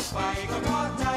spike of water.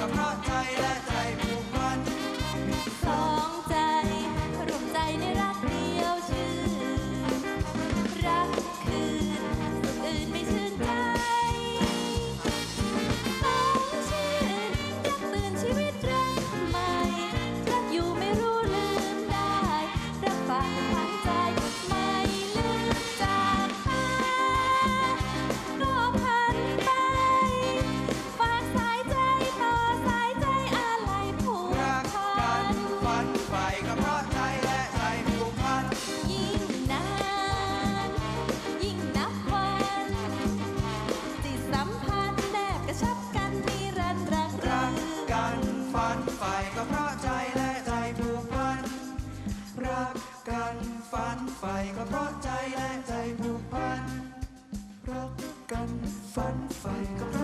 ก็เพราะใจและใจผู้ ไฟก็เพราะใจและใจผูกพันรักกันฝันไฟก็เพราะ